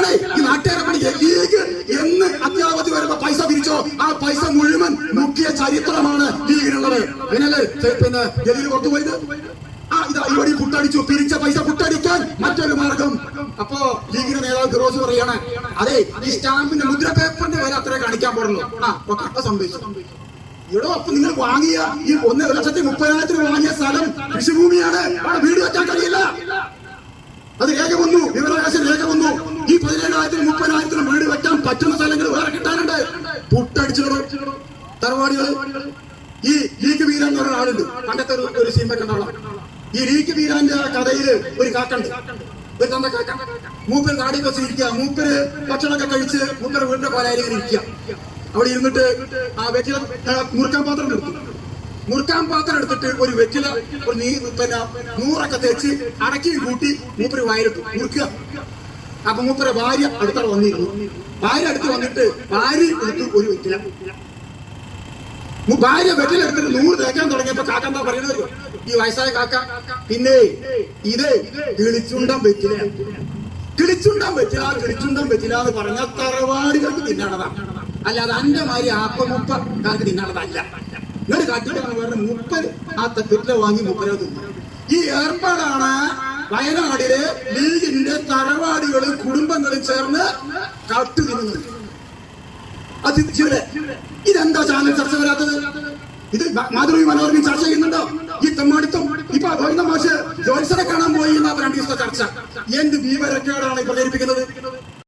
ഇതാണ് ഈ നാട്ടുകാരെ പണി. ലീഗ് എന്ന് അത്യാവധി വരുമ്പോ പൈസ പിരിച്ചോ ആ പൈസ മുഴുവൻ മുഖ്യ ചരിത്രമാണ് ലീഗിനുള്ളത് പിന്നല്ലേ പിന്നെ ജലീൽ പുറത്തുപോയത് ആ ഇതാ ഇവിടെ പുട്ടടിച്ചു. പിരിച്ച പൈസ പുട്ടടിക്കാൻ മറ്റൊരു മാർഗം. അപ്പോ ലീഗിന്റെ നേതാവ് ഫിറോസ് പറയാണ് അതെ ഈ സ്റ്റാമ്പിന്റെ മുദ്ര പേപ്പറിന്റെ വില അത്രേ കാണിക്കാൻ പാടുള്ളൂ. ആ അപ്പൊ സംഭവിച്ചു. ഇവിടെ അപ്പൊ നിങ്ങൾ വാങ്ങിയ ഈ ഒന്നര ലക്ഷത്തി മുപ്പതിനായിരത്തിന് വാങ്ങിയ സ്ഥലം കൃഷിഭൂമിയാണ്. വീട് വെക്കാൻ തറവാടികൾ ഈ ലീക്ക് വീരൻ എന്ന് പറഞ്ഞ ആളുണ്ട്. പണ്ടത്തെ ഒരു സിനിമ കണ്ടാളാ ഈ ലീക്ക് വീരാന്റെ കഥയിൽ ഒരു കാക്കുണ്ട്. ഒരു തന്ന കാക്ക. മൂപ്പര് നാടി വെച്ചിരിക്കുക മൂപ്പര് ഭക്ഷണമൊക്കെ കഴിച്ച് മൂപ്പര് വീടിന്റെ കൊലയിൽ ഇരിക്കുക. അവിടെ ഇരുന്നിട്ട് ആ വെറ്റില മുറുക്കാൻ പാത്രം എടുത്തു. മുറുക്കാൻ പാത്രം എടുത്തിട്ട് ഒരു വെറ്റില ഒരു നീ പിന്നെ നൂറൊക്കെ തേച്ച് അടക്കി കൂട്ടി മൂപ്പര് വയലിട്ടു. മുറുക്കുക. അപ്പൊ മൂപ്പരെ ഭാര്യ അടുത്തവിടെ വന്നിരുന്നു ഭാര്യ അടുത്ത് വന്നിട്ട് ഭാര്യ എടുത്തു ഒരു വെറ്റില. ഭാര്യ വെറ്റില എടുത്തിട്ട് നൂറ് തേക്കാൻ തുടങ്ങിയപ്പോ കാക്ക എന്താ പറയുന്നത്? ഈ വയസ്സായ കാക്ക പിന്നെ ഇത് കിളിച്ചുണ്ടം വെറ്റില. കിളിച്ചുണ്ടം വെറ്റില കിളിച്ചുണ്ടം വെറ്റില എന്ന് പറഞ്ഞാൽ തറവാടികൾക്ക് തിന്നണതാണ് അല്ലാതെ അന്റെ മാതിരി ആപ്പമുപ്പക്കാർക്ക് തിന്നണതല്ല ഇങ്ങനെ കാട്ടിട്ടാണ് പറഞ്ഞ മുപ്പത് ആ തെറ്റില വാങ്ങി മുപ്പരോ തിന്നു. ഈ ഏർപ്പാടാണ് വയനാടിലെ ലീഗിന്റെ തറവാടികളും കുടുംബങ്ങളും ചേർന്ന് കാട്ടു തിന്നുന്നത് അത് ഇതെന്താ ചാനൽ ചർച്ച ഇത് മാതൃഭൂമി മനോരമ ചർച്ച ചെയ്യുന്നുണ്ടോ? ഈ തെമ്മാടിത്തം. ഇപ്പൊ ഗോവിന്ദ മാഷ് ജോത്സരെ കാണാൻ പോയി എന്നാ രണ്ടു ദിവസത്തെ ചർച്ച. എന്ത് വിവരക്കേടാണ് പ്രചരിപ്പിക്കുന്നത്?